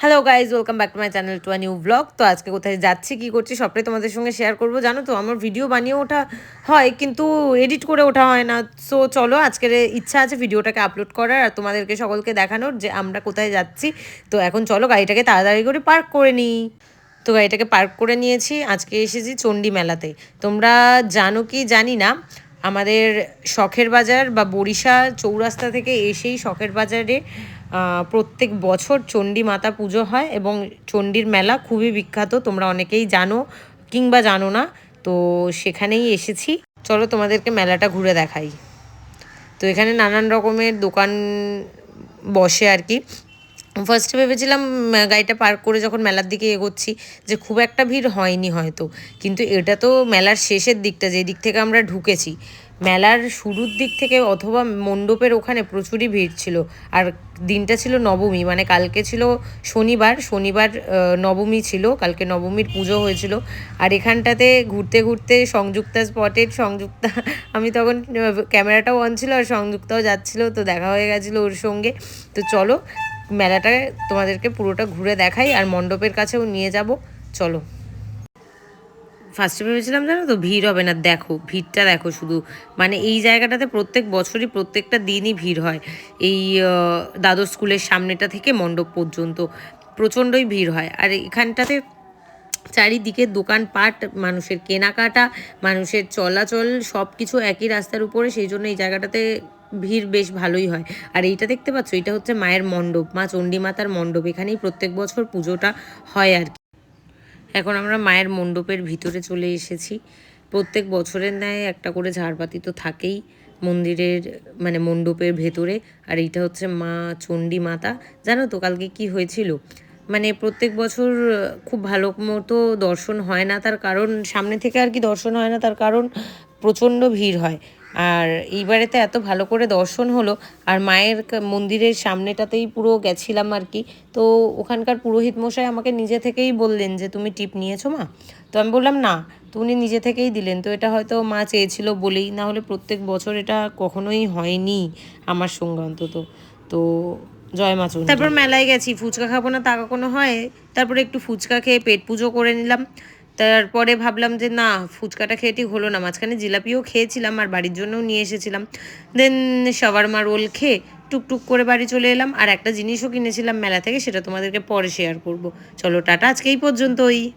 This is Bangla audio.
Hello guys welcome back to my channel to a new blog তো আজকে কোথায় যাচ্ছি, কি করছি, সবটাই তোমাদের সঙ্গে শেয়ার করব। জানো তো, আমার ভিডিও বানিয়ে ওঠা হয়, কিন্তু এডিট করে ওঠা হয় না। সো চলো, আজকের ইচ্ছা আছে ভিডিওটাকে আপলোড করার আর তোমাদেরকে সকলকে দেখানোর যে আমরা কোথায় যাচ্ছি। তো এখন চলো, গাড়িটাকে তাড়াতাড়ি করে পার্ক করে নিই। তো গাড়িটাকে পার্ক করে নিয়েছি, আজকে এসেছি চণ্ডী মেলাতে। তোমরা জানো কি জানি না আমাদের শখের বাজার বা বরিশা চৌরাস্তা থেকে এসেই শখের বাজারে প্রত্যেক বছর চণ্ডী মাতা পুজো হয় এবং চণ্ডীর মেলা খুবই বিখ্যাত, তোমরা অনেকেই জানো কিংবা জানো না, তো সেখানেই এসেছি। চলো তোমাদেরকে মেলাটা ঘুরে দেখাই। তো এখানে নানান রকমের দোকান বসে আর কি। ফার্স্টে ভেবেছিলাম গাড়িটা পার্ক করে যখন মেলার দিকে এগোচ্ছি, যে খুব একটা ভিড় হয়নি হয়তো। কিন্তু এটা তো মেলার শেষের দিকটা, যে দিক থেকে আমরা ঢুকেছি। মেলার শুরুর দিক থেকে অথবা মণ্ডপের ওখানে প্রচুরই ভিড় ছিল। আর দিনটা ছিল নবমী মানে কালকে ছিল শনিবার। শনিবার নবমী ছিল, কালকে নবমীর পুজো হয়েছিল। আর এখানটাতে ঘুরতে ঘুরতে সংযুক্তা স্পটের সংযুক্তা, আমি তখন ক্যামেরাটাও অন ছিল আর সংযুক্তাও যাচ্ছিল, তো দেখা হয়ে গেছিল ওর সঙ্গে। তো চলো মেলাটা তোমাদেরকে পুরোটা ঘুরে দেখাই আর মণ্ডপের কাছেও নিয়ে যাব। চলো। ফার্স্টে ভেবেছিলাম জানো তো, ভিড় হবে না। দেখো, ভিড়টা দেখো শুধু। মানে এই জায়গাটাতে প্রত্যেক বছরই, প্রত্যেকটা দিনই ভিড় হয়। এই দ্বাদশ স্কুলের সামনেটা থেকে মণ্ডপ পর্যন্ত প্রচণ্ডই ভিড় হয়। আর এখানটাতে চারিদিকে দোকানপাট, মানুষের কেনাকাটা, মানুষের চলাচল সব কিছু একই রাস্তার উপরে। সেই জন্য এই জায়গাটাতে ভিড় বেশ ভালোই হয়। আর এইটা দেখতে পাচ্ছ, এটা হচ্ছে মায়ের মণ্ডপ, মা চণ্ডী মাতার মণ্ডপ। এখানেই প্রত্যেক বছর পুজোটা হয় আর কি। এখন আমরা মায়ের মণ্ডপের ভিতরে চলে এসেছি। প্রত্যেক বছরের ন্যায় একটা করে ঝাড়বাতি তো থাকেই মন্দিরের মানে মণ্ডপের ভেতরে। আর এইটা হচ্ছে মা চণ্ডী মাতা জানো তো কালকে কি হয়েছিল? মানে প্রত্যেক বছর খুব ভালো মতো দর্শন হয় না, তার কারণ সামনে থেকে আর কি দর্শন হয় না, তার কারণ প্রচণ্ড ভিড় হয়। আর এইবারেতে এত ভালো করে দর্শন হলো, আর মায়ের মন্দিরের সামনেটাতেই পুরো গেছিলাম আর কি। তো ওখানকার পুরোহিত মশাই আমাকে নিজে থেকেই বললেন যে, তুমি টিপ নিয়েছো মা? তো আমি বললাম, না। তো উনি নিজে থেকেই দিলেন। তো এটা হয়তো মা চেয়েছিল বলেই, না হলে প্রত্যেক বছর এটা কখনোই হয়নি আমার সঙ্গে অন্তত। তো জয় মা। তারপর মেলায় গেছি, ফুচকা খাব না তা কখনো হয়? তারপরে একটু ফুচকা খেয়ে পেট পুজো করে নিলাম। তারপরে ভাবলাম যে না, ফুচকাটা খেয়েটি হলো না। মাঝখানে জিলাপিও খেয়েছিলাম আর বাড়ির জন্যও নিয়ে এসেছিলাম। দেন শাওয়ারমা রোল খেয়ে টুকটুক করে বাড়ি চলে এলাম আর একটা জিনিসও কিনেছিলাম মেলা থেকে, সেটা তোমাদেরকে পরে শেয়ার করব। চলো, টাটা, আজকে এই পর্যন্তই।